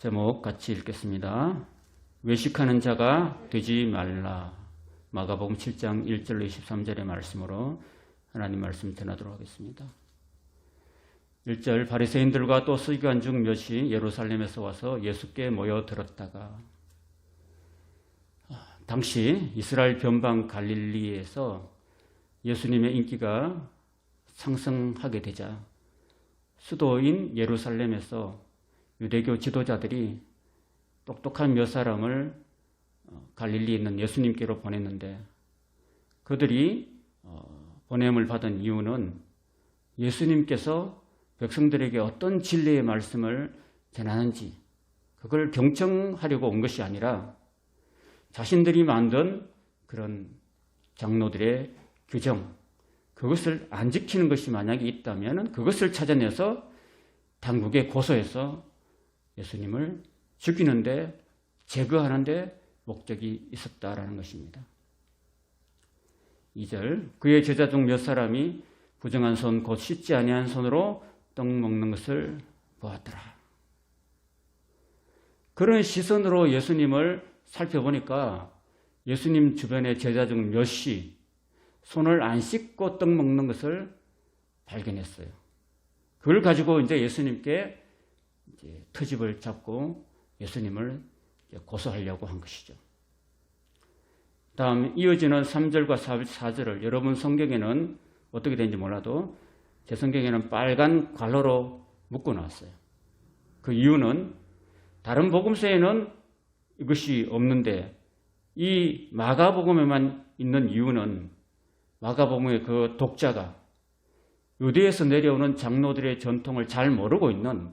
제목 같이 읽겠습니다. 외식하는 자가 되지 말라. 마가복음 7장 1절로 23절의 말씀으로 하나님 말씀 전하도록 하겠습니다. 1절 바리새인들과 또 서기관 중 몇이 예루살렘에서 와서 예수께 모여들었다가 당시 이스라엘 변방 갈릴리에서 예수님의 인기가 상승하게 되자 수도인 예루살렘에서 유대교 지도자들이 똑똑한 몇 사람을 어, 갈릴리에 있는 예수님께로 보냈는데 그들이 어, 보냄을 받은 이유는 예수님께서 백성들에게 어떤 진리의 말씀을 전하는지 그걸 경청하려고 온 것이 아니라 자신들이 만든 그런 장로들의 규정 그것을 안 지키는 것이 만약에 있다면 그것을 찾아내서 당국에 고소해서 예수님을 죽이는데 제거하는데 목적이 있었다라는 것입니다. 2절 그의 제자 중 몇 사람이 부정한 손 곧 씻지 아니한 손으로 떡 먹는 것을 보았더라. 그런 시선으로 예수님을 살펴보니까 예수님 주변의 제자 중 몇이 손을 안 씻고 떡 먹는 것을 발견했어요. 그걸 가지고 이제 예수님께 이제 터집을 잡고 예수님을 고소하려고 한 것이죠. 다음 이어지는 3절과 4절을 여러분 성경에는 어떻게 되는지 몰라도 제 성경에는 빨간 관로로 묶어 놨어요. 그 이유는 다른 복음서에는 이것이 없는데 이 마가복음에만 있는 이유는 마가복음의 그 독자가 유대에서 내려오는 장로들의 전통을 잘 모르고 있는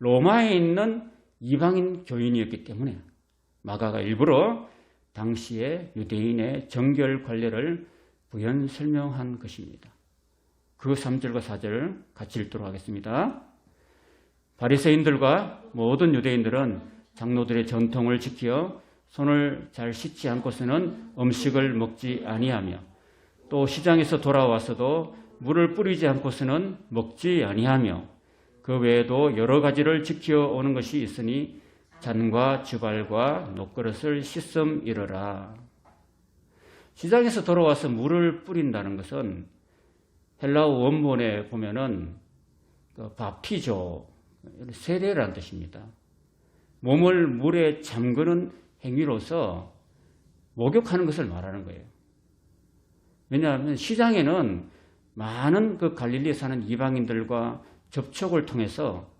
로마에 있는 이방인 교인이었기 때문에 마가가 일부러 당시의 유대인의 정결 관례를 부연 설명한 것입니다. 그 3절과 4절 같이 읽도록 하겠습니다. 바리새인들과 모든 유대인들은 장로들의 전통을 지켜 손을 잘 씻지 않고서는 음식을 먹지 아니하며 또 시장에서 돌아와서도 물을 뿌리지 않고서는 먹지 아니하며 그 외에도 여러 가지를 지켜오는 것이 있으니 잔과 주발과 녹그릇을 씻음 이르라. 시장에서 돌아와서 물을 뿌린다는 것은 헬라어 원본에 보면은 그 바피조 세례라는 뜻입니다. 몸을 물에 잠그는 행위로서 목욕하는 것을 말하는 거예요. 왜냐하면 시장에는 많은 그 갈릴리에 사는 이방인들과 접촉을 통해서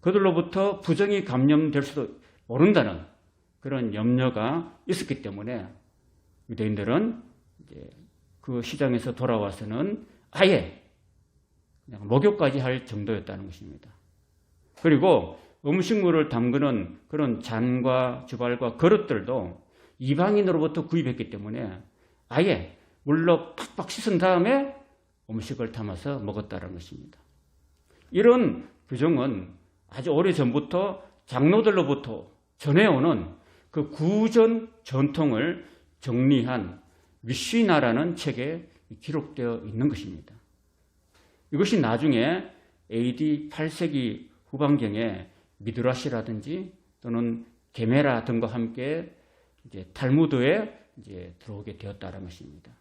그들로부터 부정이 감염될 수도 모른다는 그런 염려가 있었기 때문에 유대인들은 이제 그 시장에서 돌아와서는 아예 그냥 목욕까지 할 정도였다는 것입니다. 그리고 음식물을 담그는 그런 잔과 주발과 그릇들도 이방인으로부터 구입했기 때문에 아예 물로 팍팍 씻은 다음에 음식을 담아서 먹었다는 것입니다. 이런 규정은 아주 오래 전부터 장로들로부터 전해오는 그 구전 전통을 정리한 미쉬나라는 책에 기록되어 있는 것입니다. 이것이 나중에 AD 8세기 후반경에 미드라시라든지 또는 게메라 등과 함께 이제 탈무드에 이제 들어오게 되었다는 것입니다.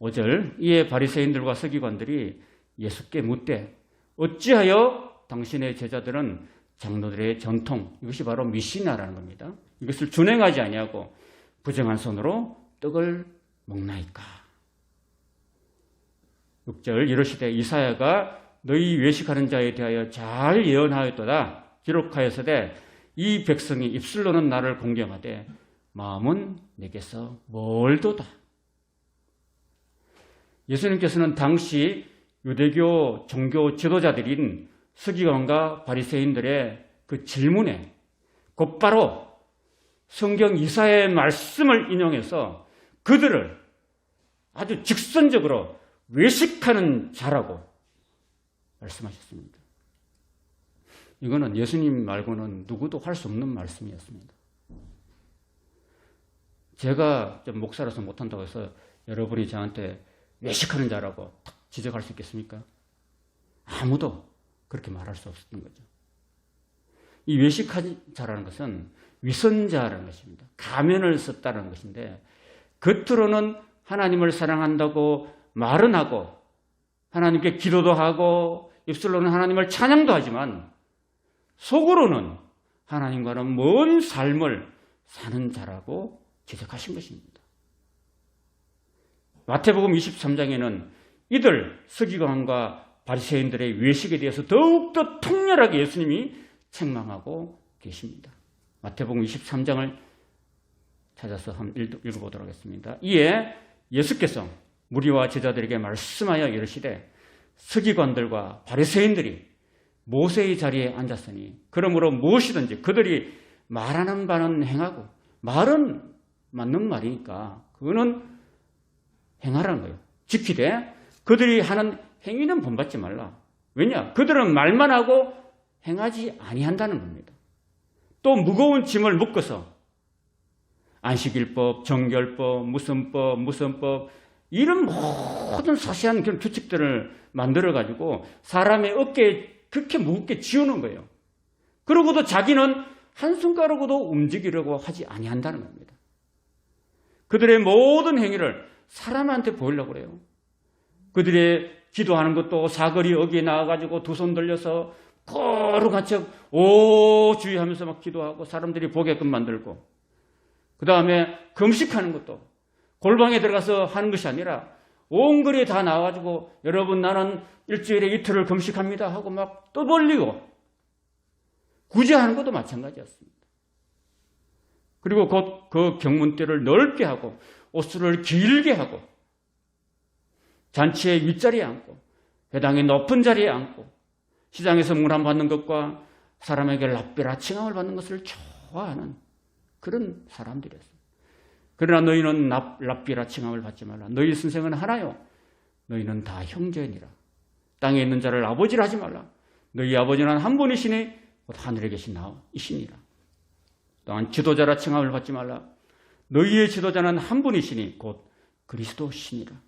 5절 이에 바리새인들과 서기관들이 예수께 묻되 어찌하여 당신의 제자들은 장로들의 전통 이것이 바로 미시나라는 겁니다. 이것을 준행하지 아니하고 부정한 손으로 떡을 먹나이까. 6절 이러시되 이사야가 너희 외식하는 자에 대하여 잘 예언하였도다 기록하였으되 이 백성이 입술로는 나를 공경하되 마음은 내게서 멀도다. 예수님께서는 당시 유대교 종교 지도자들인 서기관과 바리새인들의 그 질문에 곧바로 성경 이사의 말씀을 인용해서 그들을 아주 직선적으로 외식하는 자라고 말씀하셨습니다. 이거는 예수님 말고는 누구도 할 수 없는 말씀이었습니다. 제가 목사로서 못한다고 해서 여러분이 저한테 외식하는 자라고 탁 지적할 수 있겠습니까? 아무도 그렇게 말할 수 없었던 거죠. 이 외식한 자라는 것은 위선자라는 것입니다. 가면을 썼다는 것인데 겉으로는 하나님을 사랑한다고 말은 하고 하나님께 기도도 하고 입술로는 하나님을 찬양도 하지만 속으로는 하나님과는 먼 삶을 사는 자라고 지적하신 것입니다. 마태복음 23장에는 이들 서기관과 바리새인들의 외식에 대해서 더욱더 통렬하게 예수님이 책망하고 계십니다. 마태복음 23장을 찾아서 한번 읽어보도록 하겠습니다. 이에 예수께서 무리와 제자들에게 말씀하여 이르시되 서기관들과 바리새인들이 모세의 자리에 앉았으니 그러므로 무엇이든지 그들이 말하는 바는 행하고 말은 맞는 말이니까 그거는 행하라는 거예요. 지키되 그들이 하는 행위는 본받지 말라. 왜냐? 그들은 말만 하고 행하지 아니한다는 겁니다. 또 무거운 짐을 묶어서 안식일법, 정결법, 무슨 법, 무슨 법 이런 모든 사시한 그런 규칙들을 만들어 가지고 사람의 어깨에 그렇게 무겁게 지우는 거예요. 그러고도 자기는 한순간으로도 움직이려고 하지 아니한다는 겁니다. 그들의 모든 행위를 사람한테 보이려고 그래요. 그들의 기도하는 것도 사거리 어귀에 나와가지고 두 손 들려서 거룩한 척오 주의하면서 막 기도하고 사람들이 보게끔 만들고 그 다음에 금식하는 것도 골방에 들어가서 하는 것이 아니라 온 거리에 다 나와가지고 여러분 나는 일주일에 이틀을 금식합니다 하고 막 떠벌리고 구제하는 것도 마찬가지였습니다. 그리고 곧 그 경문대를 넓게 하고 옷수를 길게 하고 잔치의 윗자리에 앉고 회당의 높은 자리에 앉고 시장에서 문안 받는 것과 사람에게 랍비라 칭함을 받는 것을 좋아하는 그런 사람들이었습니다. 그러나 너희는 랍, 랍비라 칭함을 받지 말라. 너희 선생은 하나요. 너희는 다 형제니라. 땅에 있는 자를 아버지라 하지 말라. 너희 아버지는 한 분이시니 곧 하늘에 계신 나이시니라. 또한 지도자라 칭함을 받지 말라. 너희의 지도자는 한 분이시니 곧 그리스도시니라.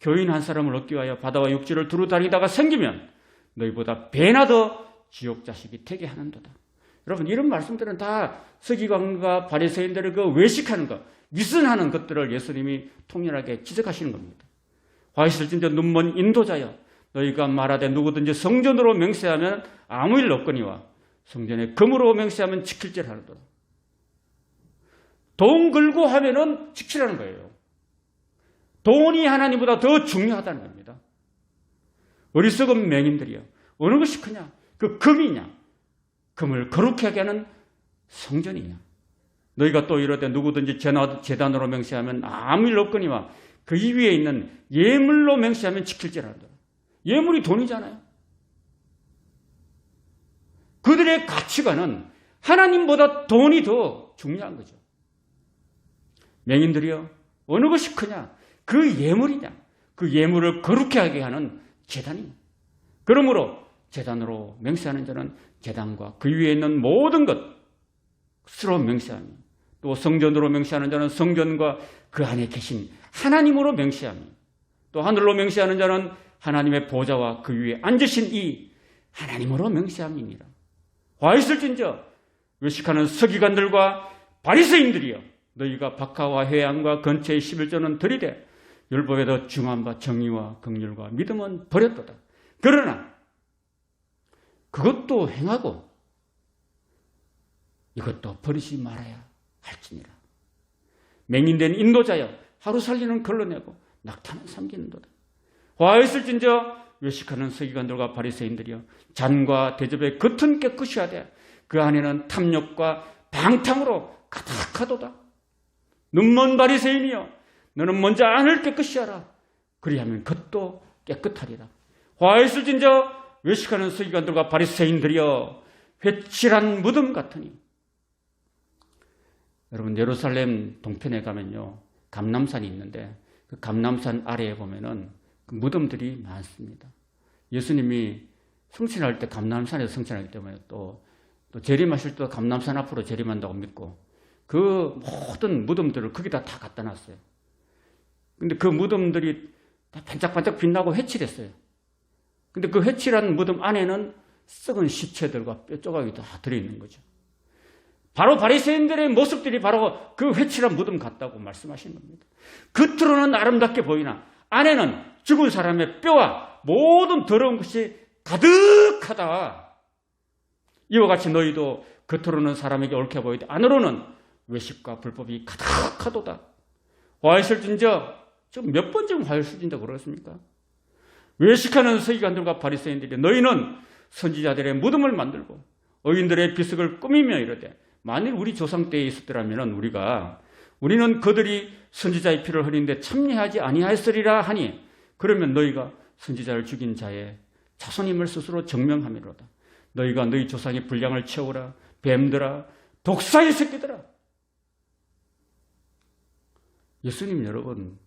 교인 한 사람을 얻기 위하여 바다와 육지를 두루 다니다가 생기면 너희보다 배나 더 지옥 자식이 되게 하는도다. 여러분 이런 말씀들은 다 서기관과 바리새인들의 그 외식하는 것, 위선하는 것들을 예수님이 통렬하게 지적하시는 겁니다. 화 있을진저 눈먼 인도자여 너희가 말하되 누구든지 성전으로 맹세하면 아무 일 없거니와 성전에 금으로 맹세하면 지킬질 하는도다. 돈 걸고 하면은 지키라는 거예요. 돈이 하나님보다 더 중요하다는 겁니다. 어리석은 맹인들이요. 어느 것이 크냐? 그 금이냐? 금을 거룩하게 하게 하는 성전이냐? 너희가 또 이러되 누구든지 재단으로 맹세하면 아무 일 없거니와 그 위에 있는 예물로 맹세하면 지킬지라도 예물이 돈이잖아요. 그들의 가치관은 하나님보다 돈이 더 중요한 거죠. 맹인들이요. 어느 것이 크냐? 그 예물이냐? 그 예물을 거룩해 하게 하는 재단이냐? 그러므로 재단으로 맹세하는 자는 재단과 그 위에 있는 모든 것으로 맹세하며 또 성전으로 맹세하는 자는 성전과 그 안에 계신 하나님으로 맹세하며 또 하늘로 맹세하는 자는 하나님의 보좌와 그 위에 앉으신 이 하나님으로 맹세함이니라. 화 있을진저 외식하는 서기관들과 바리새인들이여 너희가 박하와 해양과 근처의 11조는 들이되 율법에도 중한 바 정의와 긍휼과 믿음은 버렸도다. 그러나 그것도 행하고 이것도 버리지 말아야 할지니라. 맹인된 인도자여 하루 살리는 걸러내고 낙타는 삼기는도다. 화있을진저 외식하는 서기관들과 바리새인들이여 잔과 대접의 겉은 깨끗이 하되 그 안에는 탐욕과 방탕으로 가득하도다. 눈먼 바리새인이여 너는 먼저 안을 깨끗이 하라. 그리하면 겉도 깨끗하리라. 화있을진저 외식하는 서기관들과 바리새인들이여 회칠한 무덤 같으니 여러분 예루살렘 동편에 가면요 감남산이 있는데 그 감남산 아래에 보면은 그 무덤들이 많습니다. 예수님이 성신할 때 감남산에서 성신하기 때문에 또, 또 재림하실 때 감남산 앞으로 재림한다고 믿고 그 모든 무덤들을 거기다 다 갖다 놨어요. 근데 그 무덤들이 다 반짝반짝 빛나고 회칠했어요. 근데 그 회칠한 무덤 안에는 썩은 시체들과 뼈 조각이 다 들어있는 거죠. 바로 바리새인들의 모습들이 바로 그 회칠한 무덤 같다고 말씀하신 겁니다. 겉으로는 아름답게 보이나 안에는 죽은 사람의 뼈와 모든 더러운 것이 가득하다. 이와 같이 너희도 겉으로는 사람에게 옳게 보이되 안으로는 외식과 불법이 가득하도다. 화했을진저 지금 몇 번쯤 화했을진저 그러겠습니까? 외식하는 서기관들과 바리새인들이 너희는 선지자들의 무덤을 만들고 의인들의 비석을 꾸미며 이르되 만일 우리 조상 때에 있었더라면 우리가 우리는 그들이 선지자의 피를 흘리는데 참여하지 아니하였으리라 하니 그러면 너희가 선지자를 죽인 자의 자손임을 스스로 증명함이로다. 너희가 너희 조상의 분량을 채우라 뱀들아 독사의 새끼들아 예수님 여러분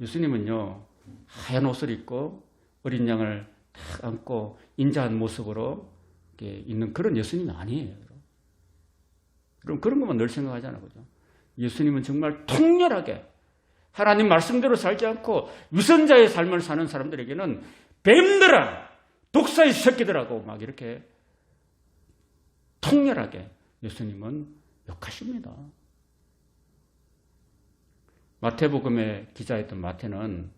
예수님은요 하얀 옷을 입고 어린 양을 탁 안고 인자한 모습으로 있는 그런 예수님이 아니에요. 그럼 그런 것만 늘 생각하잖아요. 그죠? 예수님은 정말 통렬하게 하나님 말씀대로 살지 않고 위선자의 삶을 사는 사람들에게는 뱀들아, 독사의 새끼들하고 막 이렇게 통렬하게 예수님은 욕하십니다. 마태복음의 기자였던 마태는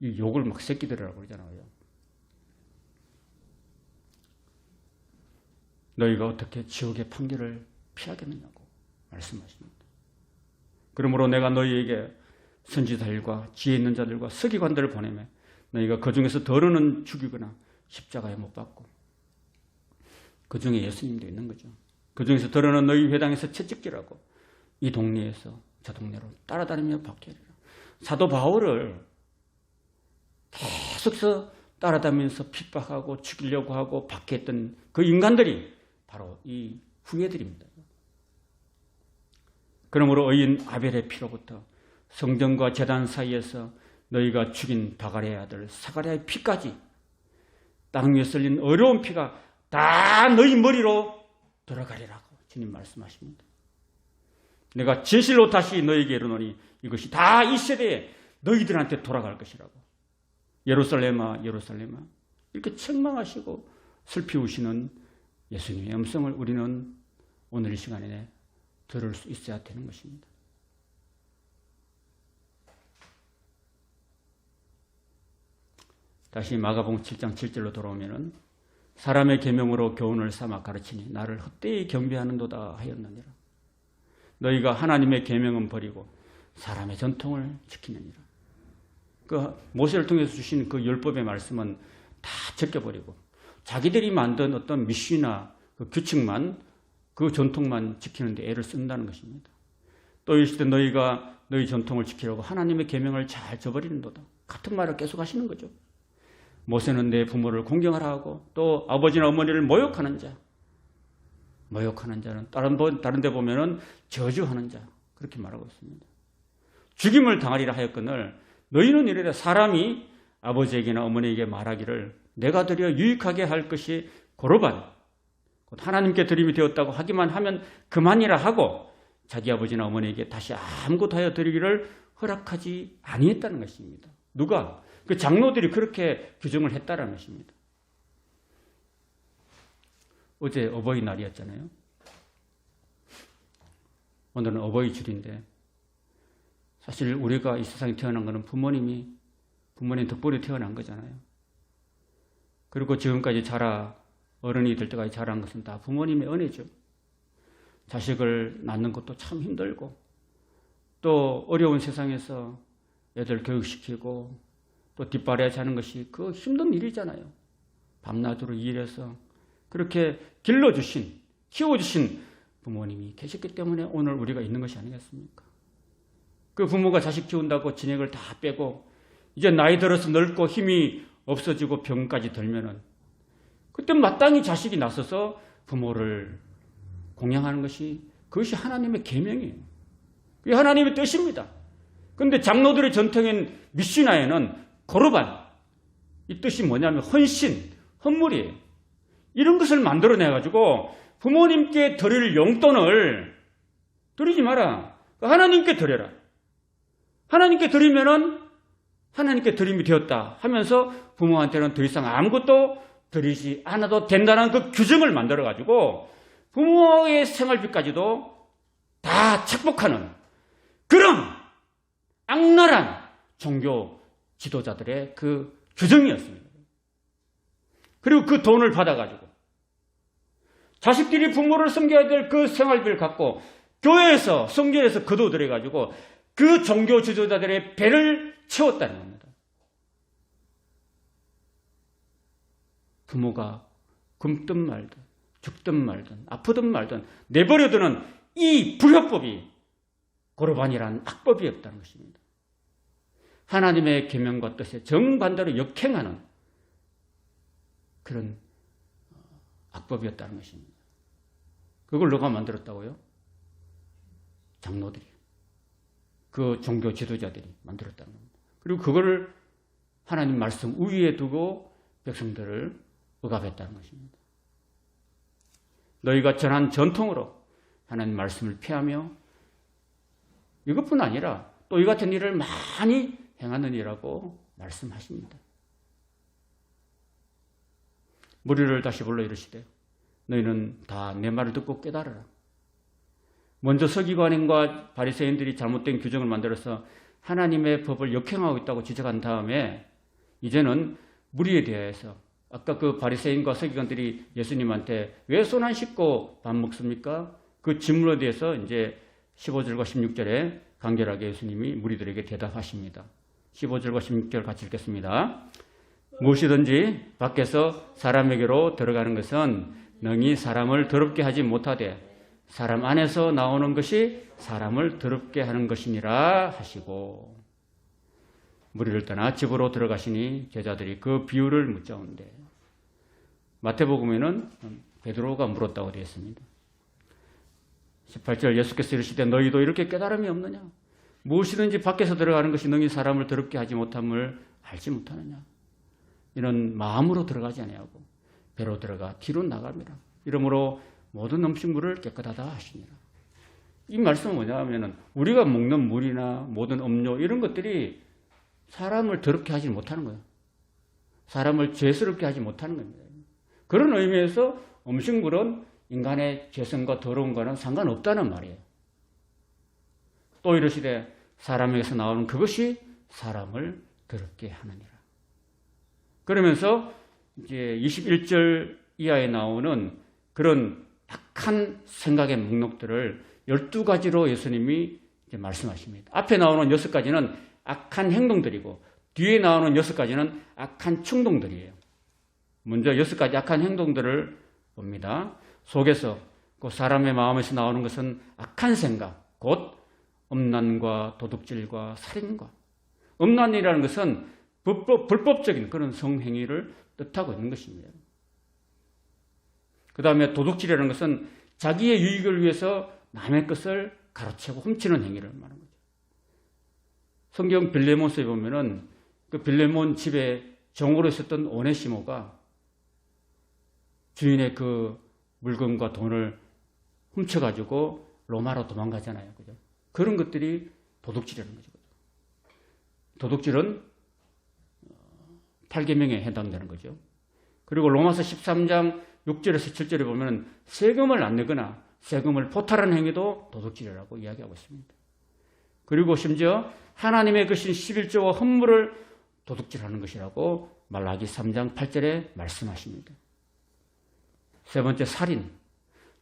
이 욕을 막 새끼들이라고 그러잖아요. 너희가 어떻게 지옥의 판결을 피하겠느냐고 말씀하십니다. 그러므로 내가 너희에게 선지자들과 지혜 있는 자들과 서기관들을 보내매 너희가 그 중에서 더러는 죽이거나 십자가에 못 박고 그 중에 예수님도 있는 거죠. 그 중에서 더러는 너희 회당에서 채찍질하고 이 동네에서 저 동네로 따라다니며 박해리라. 사도 바울을 계속서 따라다니면서 핍박하고 죽이려고 하고 박해했던 그 인간들이 바로 이 후예들입니다. 그러므로 의인 아벨의 피로부터 성전과 재단 사이에서 너희가 죽인 바가리의 아들 사가랴의 피까지 땅 위에 썰린 어려운 피가 다 너희 머리로 돌아가리라고 주님 말씀하십니다. 내가 진실로 다시 너희에게 이르노니 이것이 다 이 세대에 너희들한테 돌아갈 것이라고. 예루살렘아 예루살렘아 이렇게 책망하시고 슬피 우시는 예수님의 음성을 우리는 오늘 이 시간에 들을 수 있어야 되는 것입니다. 다시 마가복음 7장 7절로 돌아오면은 사람의 계명으로 교훈을 삼아 가르치니 나를 헛되이 경배하는도다 하였느니라. 너희가 하나님의 계명은 버리고 사람의 전통을 지키느니라. 그 모세를 통해서 주신 그 율법의 말씀은 다 제껴버리고 자기들이 만든 어떤 미시나 그 규칙만 그 전통만 지키는데 애를 쓴다는 것입니다. 또 이시되 너희가 너희 전통을 지키려고 하나님의 계명을 잘 저버리는도다. 같은 말을 계속 하시는 거죠. 모세는 내 부모를 공경하라 하고 또 아버지나 어머니를 모욕하는 자. 모욕하는 자는 다른 다른 데 보면은 저주하는 자. 그렇게 말하고 있습니다. 죽임을 당하리라 하였거늘 너희는 이래라 사람이 아버지에게나 어머니에게 말하기를 내가 드려 유익하게 할 것이 고로반 하나님께 드림이 되었다고 하기만 하면 그만이라 하고 자기 아버지나 어머니에게 다시 아무것도 하여 드리기를 허락하지 아니했다는 것입니다. 누가? 그 장로들이 그렇게 규정을 했다는 것입니다. 어제 어버이날이었잖아요. 오늘은 어버이 줄인데 사실 우리가 이 세상에 태어난 것은 부모님이 부모님 덕분에 태어난 거잖아요. 그리고 지금까지 자라 어른이 될 때까지 자란 것은 다 부모님의 은혜죠. 자식을 낳는 것도 참 힘들고 또 어려운 세상에서 애들 교육시키고 또 뒷바라지 하는 것이 그 힘든 일이잖아요. 밤낮으로 일해서 그렇게 길러주신 키워주신 부모님이 계셨기 때문에 오늘 우리가 있는 것이 아니겠습니까? 그 부모가 자식 키운다고 진액을 다 빼고 이제 나이 들어서 늙고 힘이 없어지고 병까지 들면은 그때 마땅히 자식이 나서서 부모를 공양하는 것이 그것이 하나님의 계명이에요. 그게 하나님의 뜻입니다. 그런데 장로들의 전통인 미시나에는 고르반 이 뜻이 뭐냐면 헌신, 헌물이에요. 이런 것을 만들어내 가지고 부모님께 드릴 용돈을 드리지 마라. 하나님께 드려라. 하나님께 드리면은 하나님께 드림이 되었다 하면서 부모한테는 더 이상 아무것도 드리지 않아도 된다는 그 규정을 만들어 가지고 부모의 생활비까지도 다 착복하는 그런 악랄한 종교 지도자들의 그 규정이었습니다. 그리고 그 돈을 받아가지고 자식들이 부모를 섬겨야 될 그 생활비를 갖고 교회에서 성교에서 거둬들여 가지고 그 종교 지도자들의 배를 채웠다는 겁니다. 부모가 굶든 말든 죽든 말든 아프든 말든 내버려두는 이 불협법이 고르반이라는 악법이었다는 것입니다. 하나님의 계명과 뜻에 정반대로 역행하는 그런 악법이었다는 것입니다. 그걸 누가 만들었다고요? 장로들이. 그 종교 지도자들이 만들었다는 겁니다. 그리고 그거를 하나님 말씀 우위에 두고 백성들을 억압했다는 것입니다. 너희가 전한 전통으로 하나님 말씀을 피하며 이것뿐 아니라 또 이 같은 일을 많이 행하느니라고 말씀하십니다. 무리를 다시 불러 이르시되 너희는 다 내 말을 듣고 깨달으라. 먼저 서기관인과 바리새인들이 잘못된 규정을 만들어서 하나님의 법을 역행하고 있다고 지적한 다음에 이제는 무리에 대해서 아까 그 바리새인과 서기관들이 예수님한테 왜 손 안 씻고 밥 먹습니까? 그 질문에 대해서 이제 15절과 16절에 간결하게 예수님이 무리들에게 대답하십니다. 15절과 16절 같이 읽겠습니다. 무엇이든지 밖에서 사람에게로 들어가는 것은 능히 사람을 더럽게 하지 못하되 사람 안에서 나오는 것이 사람을 더럽게 하는 것이니라 하시고 무리를 떠나 집으로 들어가시니 제자들이 그 비유를 묻자온대 마태복음에는 베드로가 물었다고 되어 있습니다. 18절 예수께서 이르시되 너희도 이렇게 깨달음이 없느냐 무엇이든지 밖에서 들어가는 것이 능히 사람을 더럽게 하지 못함을 알지 못하느냐 이런 마음으로 들어가지 아니하고 배로 들어가 뒤로 나갑니다. 이러므로 모든 음식물을 깨끗하다 하시니라. 이 말씀은 뭐냐 하면은 우리가 먹는 물이나 모든 음료 이런 것들이 사람을 더럽게 하지 못하는 거예요. 사람을 죄스럽게 하지 못하는 겁니다. 그런 의미에서 음식물은 인간의 죄성과 더러운 거는 상관없다는 말이에요. 또 이러시되 사람에게서 나오는 그것이 사람을 더럽게 하느니라. 그러면서 이제 21절 이하에 나오는 그런 악한 생각의 목록들을 12가지로 예수님이 말씀하십니다. 앞에 나오는 6가지는 악한 행동들이고 뒤에 나오는 6가지는 악한 충동들이에요. 먼저 6가지 악한 행동들을 봅니다. 속에서 그 사람의 마음에서 나오는 것은 악한 생각, 곧 음란과 도둑질과 살인과 음란이라는 것은 불법, 불법 적인 그런 성행위를 뜻하고 있는 것입니다. 그 다음에 도둑질이라는 것은 자기의 유익을 위해서 남의 것을 가로채고 훔치는 행위를 말하는 거죠. 성경 빌레몬서에 보면은 그 빌레몬 집에 정으로 있었던 오네시모가 주인의 그 물건과 돈을 훔쳐가지고 로마로 도망가잖아요. 그죠? 그런 것들이 도둑질이라는 거죠. 도둑질은 8계명에 해당되는 거죠. 그리고 로마서 13장 6절에서 7절에 보면 세금을 안 내거나 세금을 포탈하는 행위도 도둑질이라고 이야기하고 있습니다. 그리고 심지어 하나님의 것인 11조와 헌물을 도둑질하는 것이라고 말라기 3장 8절에 말씀하십니다. 세 번째 살인.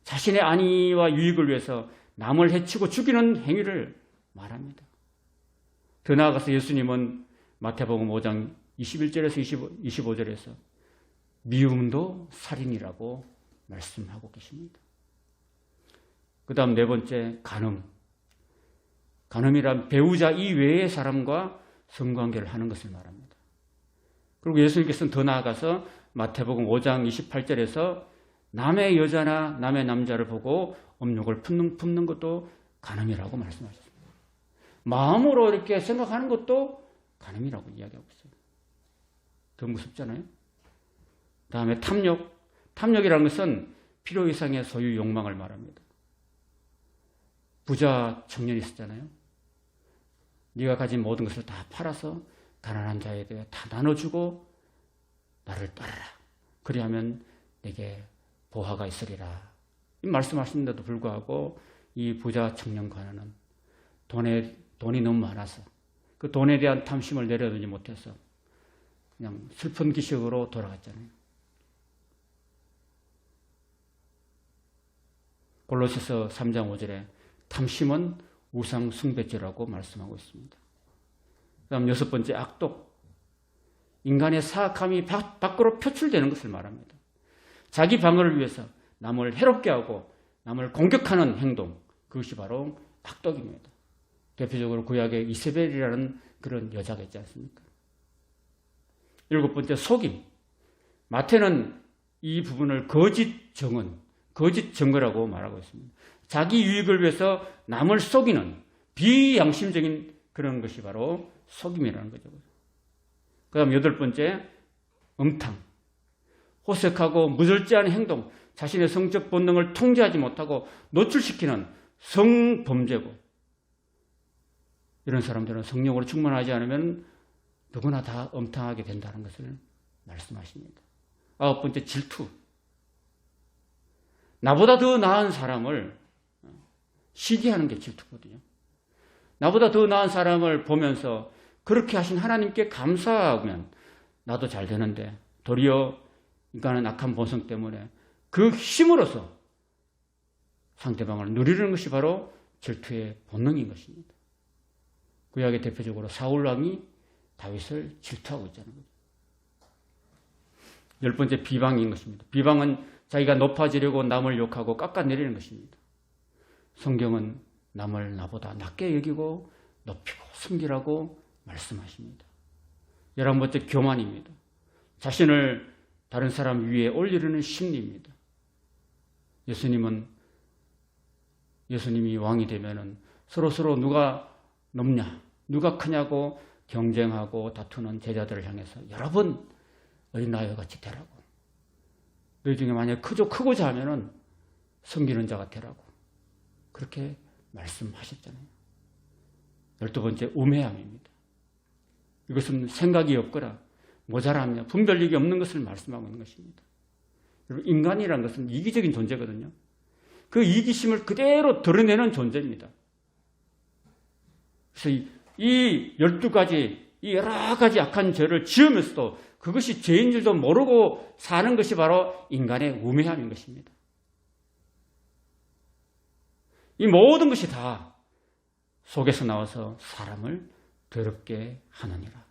자신의 안위와 유익을 위해서 남을 해치고 죽이는 행위를 말합니다. 더 나아가서 예수님은 마태복음 5장 21절에서 25, 절에서 미움도 살인이라고 말씀하고 계십니다. 그 다음 네 번째, 간음. 간음이란 배우자 이외의 사람과 성관계를 하는 것을 말합니다. 그리고 예수님께서는 더 나아가서 마태복음 5장 28절에서 남의 여자나 남의 남자를 보고 업욕을 품는, 품는 것도 간음이라고 말씀하셨습니다. 마음으로 이렇게 생각하는 것도 간음이라고 이야기하고 있어요. 더 무섭잖아요. 다음에 탐욕. 탐욕이라는 것은 필요 이상의 소유 욕망을 말합니다. 부자 청년이 있었잖아요. 네가 가진 모든 것을 다 팔아서 가난한 자에 대해 다 나눠주고 나를 따르라. 그리하면 내게 보화가 있으리라. 이 말씀하시는데도 불구하고 이 부자 청년과는 돈에 돈이 너무 많아서 그 돈에 대한 탐심을 내려두지 못해서 그냥 슬픈 기식으로 돌아갔잖아요. 골로새서 3장 5절에 탐심은 우상 숭배죄라고 말씀하고 있습니다. 그다음 여섯 번째 악독. 인간의 사악함이 밖, 밖으로 표출되는 것을 말합니다. 자기 방어를 위해서 남을 해롭게 하고 남을 공격하는 행동. 그것이 바로 악독입니다. 대표적으로 구약의 이세벨이라는 그런 여자가 있지 않습니까? 일곱 번째 속임. 마태는 이 부분을 거짓 정은, 거짓 증거라고 말하고 있습니다. 자기 유익을 위해서 남을 속이는 비양심적인 그런 것이 바로 속임이라는 거죠. 그 다음 여덟 번째, 음탕. 호색하고 무절제한 행동, 자신의 성적 본능을 통제하지 못하고 노출시키는 성범죄고, 이런 사람들은 성령으로 충만하지 않으면 누구나 다 엄탕하게 된다는 것을 말씀하십니다. 아홉 번째, 질투. 나보다 더 나은 사람을 시기하는 게 질투거든요. 나보다 더 나은 사람을 보면서 그렇게 하신 하나님께 감사하면 나도 잘 되는데 도리어 인간은 악한 본성 때문에 그 힘으로서 상대방을 누리는 것이 바로 질투의 본능인 것입니다. 구약의 대표적으로 사울 왕이 다윗을 질투하고 있다는 거죠. 열 번째 비방인 것입니다. 비방은 자기가 높아지려고 남을 욕하고 깎아내리는 것입니다. 성경은 남을 나보다 낮게 여기고 높이고 숨기라고 말씀하십니다. 열한 번째 교만입니다. 자신을 다른 사람 위에 올리려는 심리입니다. 예수님은 예수님이 왕이 되면은 서로 서로 누가 높냐, 누가 크냐고 경쟁하고 다투는 제자들을 향해서 여러분 어린아이와 같이 되라고. 너희 중에 만약 크죠 크고자 하면은 섬기는 자가 되라고. 그렇게 말씀하셨잖아요. 열두 번째 우매함입니다. 이것은 생각이 없거나 모자라며 분별력이 없는 것을 말씀하고 있는 것입니다. 인간이라는 것은 이기적인 존재거든요. 그 이기심을 그대로 드러내는 존재입니다. 그래서 이 열두 가지 이 여러 가지 악한 죄를 지으면서도 그것이 죄인 줄도 모르고 사는 것이 바로 인간의 우매함인 것입니다. 이 모든 것이 다 속에서 나와서 사람을 더럽게 하느니라.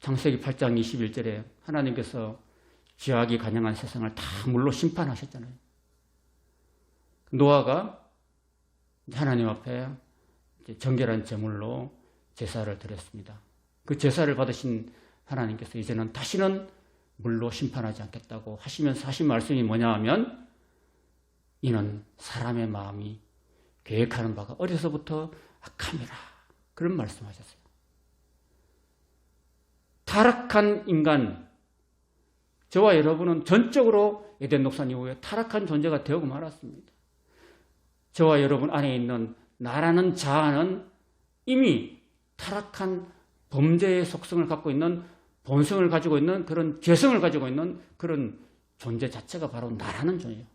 창세기 8장 21절에 하나님께서 죄악이 간영한 세상을 다 물로 심판하셨잖아요. 노아가 하나님 앞에 정결한 제물로 제사를 드렸습니다. 그 제사를 받으신 하나님께서 이제는 다시는 물로 심판하지 않겠다고 하시면서 하신 말씀이 뭐냐 하면 이는 사람의 마음이 계획하는 바가 어려서부터 악함이라. 그런 말씀하셨어요. 타락한 인간, 저와 여러분은 전적으로 에덴 녹산 이후에 타락한 존재가 되고 말았습니다. 저와 여러분 안에 있는 나라는 자아는 이미 타락한 범죄의 속성을 갖고 있는 본성을 가지고 있는 그런 죄성을 가지고 있는 그런 존재 자체가 바로 나라는 존재예요.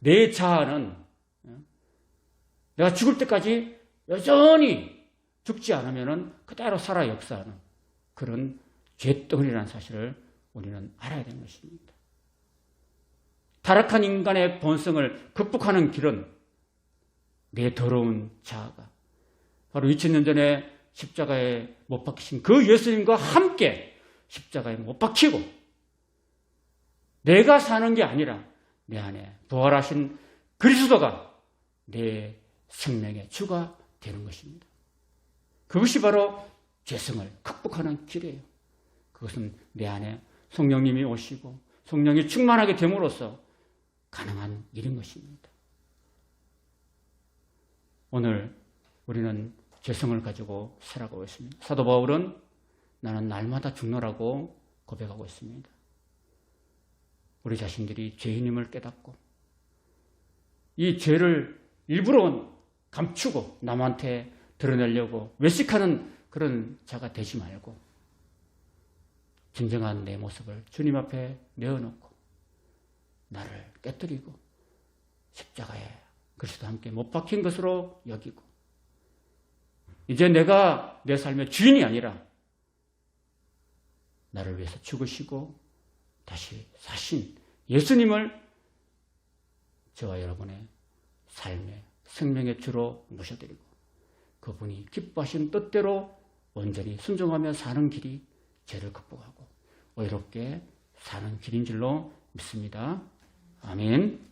내 자아는 내가 죽을 때까지 여전히 죽지 않으면 그대로 살아 역사하는 그런 죄덩이라는 사실을 우리는 알아야 되는 것입니다. 타락한 인간의 본성을 극복하는 길은 내 더러운 자아가 바로 2000년 전에 십자가에 못 박히신 그 예수님과 함께 십자가에 못 박히고 내가 사는 게 아니라 내 안에 부활하신 그리스도가 내 생명의 주가 되는 것입니다. 그것이 바로 죄성을 극복하는 길이에요. 그것은 내 안에 성령님이 오시고 성령이 충만하게 됨으로써 가능한 일인 것입니다. 오늘 우리는 죄성을 가지고 살아가고 있습니다. 사도 바울은 나는 날마다 죽노라고 고백하고 있습니다. 우리 자신들이 죄인임을 깨닫고 이 죄를 일부러 감추고 남한테 드러내려고 외식하는 그런 자가 되지 말고 진정한 내 모습을 주님 앞에 내어놓고 나를 깨뜨리고 십자가에 그리스도 함께 못 박힌 것으로 여기고 이제 내가 내 삶의 주인이 아니라 나를 위해서 죽으시고 다시 사신 예수님을 저와 여러분의 삶의 생명의 주로 모셔드리고 그분이 기뻐하신 뜻대로 온전히 순종하며 사는 길이 죄를 극복하고 의롭게 사는 길인 줄로 믿습니다. 아멘.